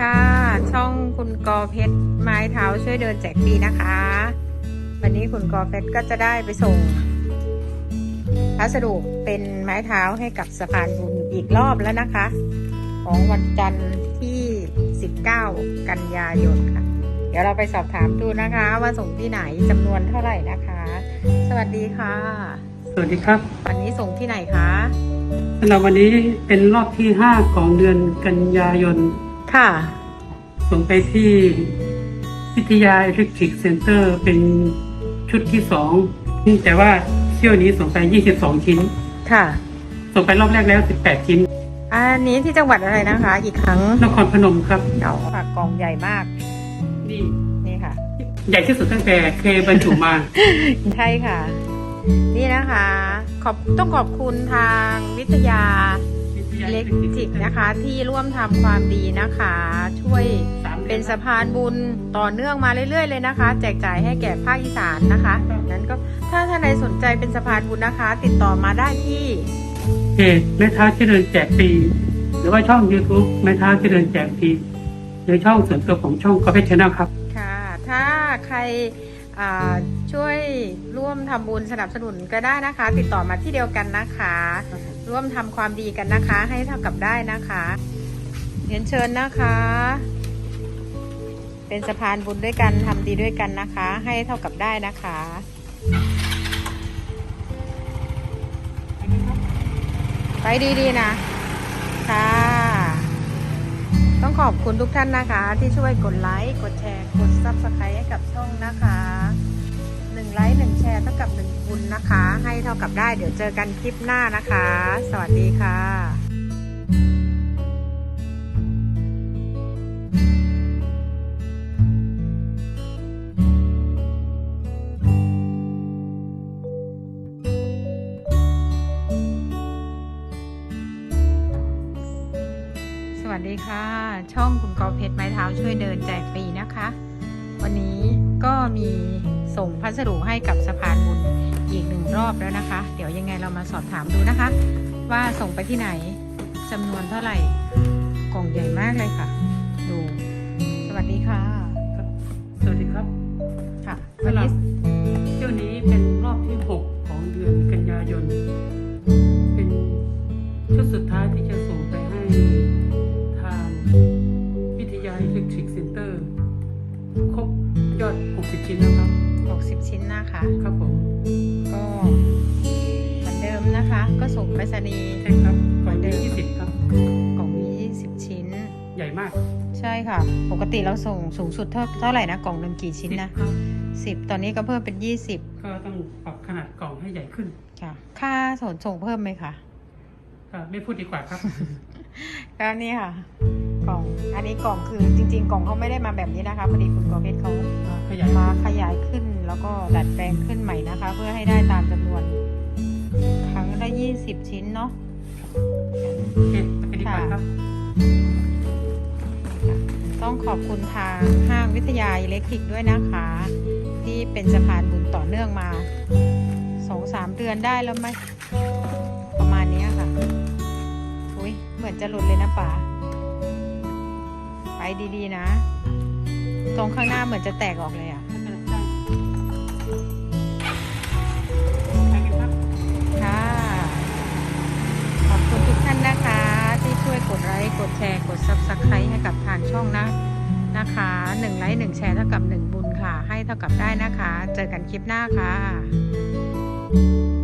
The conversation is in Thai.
ค่ะ ช่องคุณกอเพชรไม้เท้าช่วยเดินแจกฟรีนะคะ วันนี้คุณกอเพชรก็จะได้ไปส่งพัสดุเป็นไม้เท้าให้กับสะพานบุญอีกรอบแล้วนะคะ ของวันจันทร์ที่ 19 กันยายนค่ะ เดี๋ยวเราไปสอบถามดูนะคะ ว่าส่งที่ไหนจำนวนเท่าไหร่นะคะ สวัสดีค่ะ สวัสดีครับ วันนี้ส่งที่ไหนคะ สำหรับวันนี้เป็นรอบที่5ของเดือนกันยายน ค่ะ ส่งไปที่วิทยาอิเล็กทริกเซ็นเตอร์เป็นชุดที่2แต่ว่าเที่ยวนี้ส่งไป22ชิ้น ค่ะ ส่งไปรอบแรกแล้ว18ชิ้น อันนี้ที่จังหวัดอะไรนะคะ อีกครั้งนครพนมครับเดี๋ยวค่ะกล่องใหญ่มาก นี่นี่ค่ะ ใหญ่ที่สุดตั้งแต่เคยบรรจุมา ใช่ค่ะ นี่นะคะ ขอบต้องขอบคุณทางวิทยาอิเล็กทริกนะคะ ที่ร่วมทำความดีนะคะ ช่วยเป็นสะพานบุญต่อเนื่องมาเรื่อยๆเลยนะคะ แจกจ่ายให้แก่ภาคอีสานนะคะนั้นก็ถ้าท่านใดสนใจเป็นสะพานบุญนะคะ ติดต่อมาได้ที่เพจแม่ท้าเจริญแจกฟรีหรือว่าช่อง YouTube แม่ท้าเจริญแจกฟรีหรือช่องส่วนตัวของช่องกอล์ฟชแนลครับ ค่ะ ถ้าใครอ่า ช่วยร่วมทำบุญสนับสนุนก็ได้นะคะ ติดต่อมาที่เดียวกันนะคะ ร่วมทำความดีกันนะคะ ให้เท่ากับได้นะคะเรียนเชิญนะคะ เป็นสะพานบุญด้วยกันทำดีด้วยกันนะคะ ให้เท่ากับได้นะคะไปดีๆนะค่ะ ต้องขอบคุณทุกท่านนะคะ ที่ช่วยกดไลค์ กดแชร์ กด subscribe ให้กับช่องนะคะ ร์เท่ากับหนึ่งบุญนะคะ ให้เท่ากับได้เดี๋ยวเจอกันคลิปหน้านะคะ สวัสดีค่ะสวัสดีค่ะ ช่องคุณกอเพชรไม้เท้าช่วยเดินแจกฟรีนะคะ วันนี้ก็มี ส่งพัสดุให้กับสะพานบุญอีกหนึ่งรอบแล้วนะคะ เดี๋ยวยังไงเรามาสอบถามดูนะคะ ว่าส่งไปที่ไหนจำนวนเท่าไหร่กล่องใหญ่มากเลยค่ะ ดู สวัสดีค่ะ สวัสดีครับค่ะวันสำหรับนี้เที่ยวนี้เป็นรอบที่ 6 ของเดือนกันยายน เป็นชุดสุดท้ายที่จะส่งไปให้ทางวิทยาอิเล็กทริกเซ็นเตอร์ ครบยอด 60 ชิ้นนะครับ 60 ชิ้นนะคะครับผมก็เหมือนเดิมนะคะ ก็ส่งไปรษณีย์ใช่ครับก่อนเดือน20ครับ กล่องนี้20 ชิ้น ใหญ่มากใช่ค่ะ ปกติเราส่งสูงสุดเท่าเท่าไหร่นะกล่องหนึ่งกี่ชิ้นนะครับสิบตอนนี้ก็เพิ่มเป็นยี่สิบก็ต้องปรับขนาดกล่องให้ใหญ่ขึ้นค่ะ ค่าสนส่งเพิ่มไหมคะก็ไม่พูดดีกว่าครับ ก็นี่ค่ะ กล่อง อันนี้กล่องคือจริง ๆ กล่องเขาไม่ได้มาแบบนี้นะคะพอดีคุณกอเพชรเขา ขยายมาขยายขึ้น แล้วก็ดัดแปลงขึ้นใหม่นะคะ เพื่อให้ได้ตามจำนวนครั้งละยี่สิบชิ้นเนาะโอเคไปดีกว่าครับ ต้องขอบคุณทางห้างวิทยาอิเล็กทริกด้วยนะคะ ที่เป็นสะพานบุญต่อเนื่องมาสองสามเดือนได้แล้วไหมประมาณเนี้ยค่ะ อุ้ยเหมือนจะหลุดเลยนะป๋าไปดีๆนะ ตรงข้างหน้าเหมือนจะแตกออกเลย กับหนึ่งบุญค่ะ ให้เท่ากับได้นะคะ เจอกันคลิปหน้าค่ะ